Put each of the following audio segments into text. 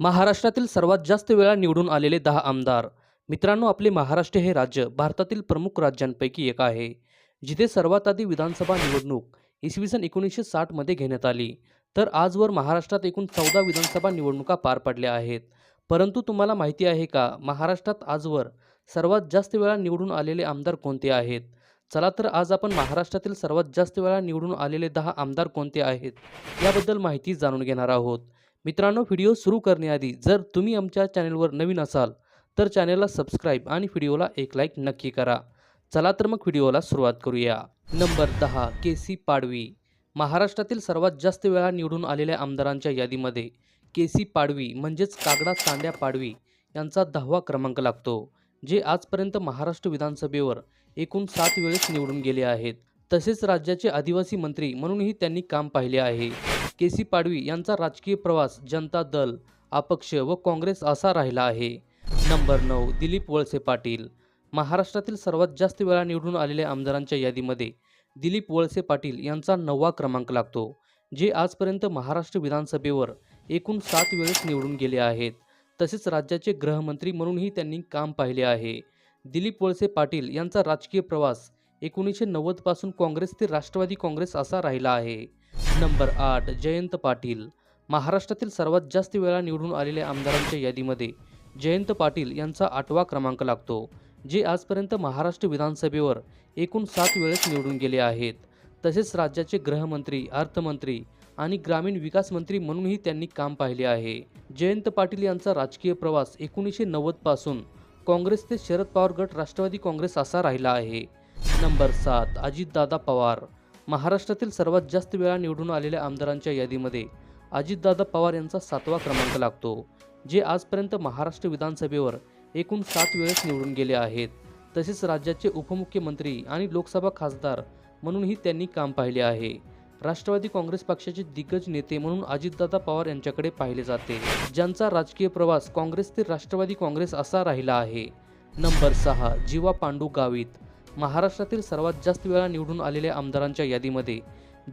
महाराष्ट्रातील सर्वात जास्त वेळा निवडून आलेले दहा आमदार. मित्रांनो आपले महाराष्ट्र हे राज्य भारतातील प्रमुख राज्यांपैकी एक आहे. जिथे सर्वात आधी विधानसभा निवडणूक इसवी सन एकोणीसशे साठमध्ये घेण्यात आली. तर आजवर महाराष्ट्रात एकूण चौदा विधानसभा निवडणुका पार पडल्या आहेत. परंतु तुम्हाला माहिती आहे का महाराष्ट्रात आजवर सर्वात जास्त वेळा निवडून आलेले आमदार कोणते आहेत? चला तर आज आपण महाराष्ट्रातील सर्वात जास्त वेळा निवडून आलेले दहा आमदार कोणते आहेत? याबद्दल माहिती जाणून घेणार आहोत. मित्रांनो व्हिडिओ सुरू करण्याआधी जर तुम्ही आमच्या चॅनलवर नवीन असाल तर चॅनलला सबस्क्राईब आणि व्हिडिओला एक लाईक नक्की करा. चला तर मग व्हिडिओला सुरुवात करूया. नंबर दहा के सी पाडवी. महाराष्ट्रातील सर्वात जास्त वेळा निवडून आलेल्या आमदारांच्या यादीमध्ये के सी पाडवी म्हणजेच कागडा चांड्या पाडवी यांचा दहावा क्रमांक लागतो जे आजपर्यंत महाराष्ट्र विधानसभेवर एकूण सात वेळेस निवडून गेले आहेत. तसेच राज्याचे आदिवासी मंत्री म्हणूनही त्यांनी काम पाहिले आहे. के सी पाडवी यांचा राजकीय प्रवास जनता दल अपक्ष व काँग्रेस असा राहिला आहे. नंबर नऊ दिलीप वळसे पाटील. महाराष्ट्रातील सर्वात जास्त वेळा निवडून आलेल्या आमदारांच्या यादीमध्ये दिलीप वळसे पाटील यांचा नववा क्रमांक लागतो जे आजपर्यंत महाराष्ट्र विधानसभेवर एकूण सात वेळेस निवडून गेले आहेत. तसेच राज्याचे गृहमंत्री म्हणूनही त्यांनी काम पाहिले आहे. दिलीप वळसे पाटील यांचा राजकीय प्रवास एकोणीसशे नव्वदपासून काँग्रेस ते राष्ट्रवादी काँग्रेस असा राहिला आहे. नंबर आठ जयंत पाटील. महाराष्ट्रातील सर्वात जास्त वेळा निवडून आलेल्या आमदारांच्या यादीमध्ये जयंत पाटील यांचा आठवा क्रमांक लागतो जे आजपर्यंत महाराष्ट्र विधानसभेवर एकूण सात वेळेस निवडून गेले आहेत. तसेच राज्याचे गृहमंत्री अर्थमंत्री आणि ग्रामीण विकास मंत्री म्हणूनही त्यांनी काम पाहिले आहे. जयंत पाटील यांचा राजकीय प्रवास एकोणीसशे नव्वदपासून काँग्रेस ते शरद पवार गट राष्ट्रवादी काँग्रेस असा राहिला आहे. नंबर सात अजितदादा पवार. महाराष्ट्रातील सर्वात जास्त वेळा निवडून आलेल्या आमदारांच्या यादीमध्ये अजितदादा पवार यांचा सातवा क्रमांक लागतो जे आजपर्यंत महाराष्ट्र विधानसभेवर एकूण सात वेळेस निवडून गेले आहेत. तसेच राज्याचे उपमुख्यमंत्री आणि लोकसभा खासदार म्हणूनही त्यांनी काम पाहिले आहे. राष्ट्रवादी काँग्रेस पक्षाचे दिग्गज नेते म्हणून अजितदादा पवार यांच्याकडे पाहिले जाते ज्यांचा राजकीय प्रवास काँग्रेस ते राष्ट्रवादी काँग्रेस असा राहिला आहे. नंबर सहा जीवा पांडू गावित. महाराष्ट्रातील सर्वात जास्त वेळा निवडून आलेल्या आमदारांच्या यादीमध्ये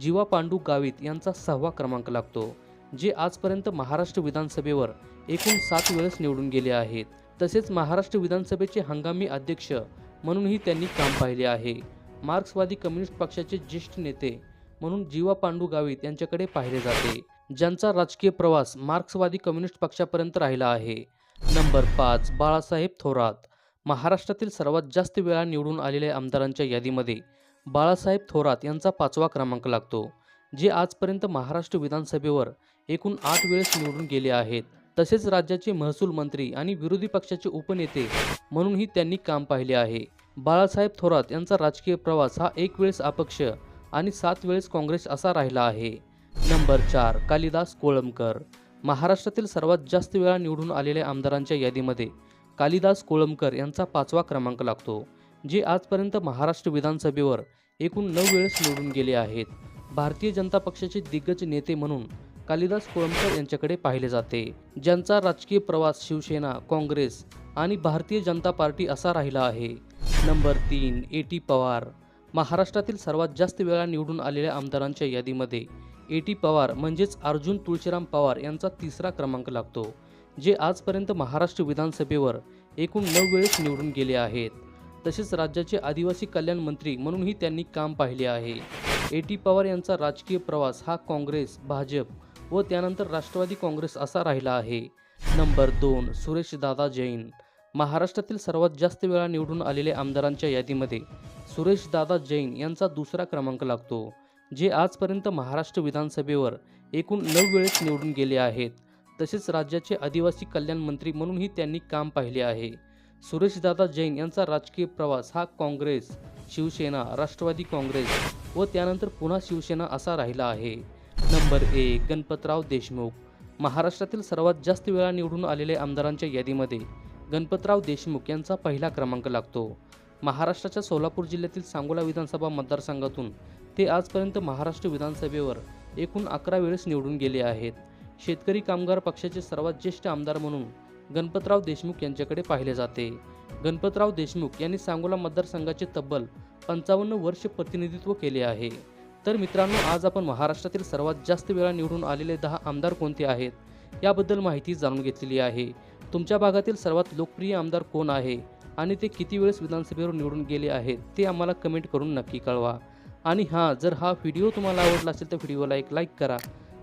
जीवा पांडू गावित यांचा सहावा क्रमांक लागतो जे आजपर्यंत महाराष्ट्र विधानसभेवर एकूण सात वेळेस निवडून गेले आहेत. तसेच महाराष्ट्र विधानसभेचे हंगामी अध्यक्ष म्हणूनही त्यांनी काम पाहिले आहे. मार्क्सवादी कम्युनिस्ट पक्षाचे ज्येष्ठ नेते म्हणून जीवा पांडू गावित यांच्याकडे पाहिले जाते ज्यांचा राजकीय प्रवास मार्क्सवादी कम्युनिस्ट पक्षापर्यंत राहिला आहे. नंबर पाच बाळासाहेब थोरात. महाराष्ट्रातील सर्वात जास्त वेळा निवडून आलेल्या आमदारांच्या यादीमध्ये बाळासाहेब थोरात यांचा पाचवा क्रमांक लागतो जे आजपर्यंत महाराष्ट्र विधानसभेवर एकूण आठ वेळेस निवडून गेले आहेत. तसेच राज्याचे महसूल मंत्री आणि विरोधी पक्षाचे उपनेते म्हणूनही त्यांनी काम पाहिले आहे. बाळासाहेब थोरात यांचा राजकीय प्रवास हा एक वेळेस अपक्ष आणि सात वेळेस काँग्रेस असा राहिला आहे. नंबर चार कालिदास कोळंबकर. महाराष्ट्रातील सर्वात जास्त वेळा निवडून आलेल्या आमदारांच्या यादीमध्ये कालिदास कोळंबकर यांचा पाचवा क्रमांक लागतो जे आजपर्यंत महाराष्ट्र विधानसभेवर एकूण नऊ वेळेस निवडून गेले आहेत. भारतीय जनता पक्षाचे दिग्गज नेते म्हणून कालिदास कोळंबकर यांच्याकडे पाहिले जाते. ज्यांचा राजकीय प्रवास शिवसेना काँग्रेस आणि भारतीय जनता पार्टी असा राहिला आहे. नंबर तीन ए टी पवार. महाराष्ट्रातील सर्वात जास्त वेळा निवडून आलेल्या आमदारांच्या यादीमध्ये ए टी पवार म्हणजेच अर्जुन तुळशीराम पवार यांचा तिसरा क्रमांक लागतो. जे आजपर्यंत महाराष्ट्र विधानसभेवर एकूण नऊ वेळेस निवडून गेले आहेत. तसेच राज्याचे आदिवासी कल्याण मंत्री म्हणूनही त्यांनी काम पाहिले आहे. ए. टी. पवार यांचा राजकीय प्रवास हा काँग्रेस भाजप व त्यानंतर राष्ट्रवादी काँग्रेस असा राहिला आहे. नंबर दोन सुरेशदादा जैन. महाराष्ट्रातील सर्वात जास्त वेळा निवडून आलेल्या आमदारांच्या यादीमध्ये सुरेशदादा जैन यांचा दुसरा क्रमांक लागतो जे आजपर्यंत महाराष्ट्र विधानसभेवर एकूण नऊ वेळेस निवडून गेले आहेत. तसेच राज्याचे आदिवासी कल्याण मंत्री म्हणूनही त्यांनी काम पाहिले आहे. सुरेशदादा जैन यांचा राजकीय प्रवास हा काँग्रेस शिवसेना राष्ट्रवादी काँग्रेस व त्यानंतर पुन्हा शिवसेना असा राहिला आहे. नंबर एक गणपतराव देशमुख. महाराष्ट्रातील सर्वात जास्त वेळा निवडून आलेल्या आमदारांच्या यादीमध्ये गणपतराव देशमुख यांचा पहिला क्रमांक लागतो. महाराष्ट्राच्या सोलापूर जिल्ह्यातील सांगोला विधानसभा मतदारसंघातून ते आजपर्यंत महाराष्ट्र विधानसभेवर एकूण अकरा वेळेस निवडून गेले आहेत. शेतकरी कामगार पक्षाचे सर्वात ज्येष्ठ आमदार म्हणून गणपतराव देशमुख यांच्याकडे पाहिले जाते. गणपतराव देशमुख यांनी सांगोला मतदारसंघाचे तब्बल पंचावन्न वर्ष प्रतिनिधित्व केले आहे. तर मित्रांनो आज आपण महाराष्ट्रातील सर्वात जास्त वेळा निवडून आलेले दहा आमदार कोणते आहेत याबद्दल माहिती जाणून घेतलेली आहे. तुमच्या भागातील सर्वात लोकप्रिय आमदार कोण आहे आणि ते किती वेळेस विधानसभेवर निवडून गेले आहेत ते आम्हाला कमेंट करून नक्की कळवा. आणि हां जर हा व्हिडिओ तुम्हाला आवडला असेल तर व्हिडिओला एक लाईक करा.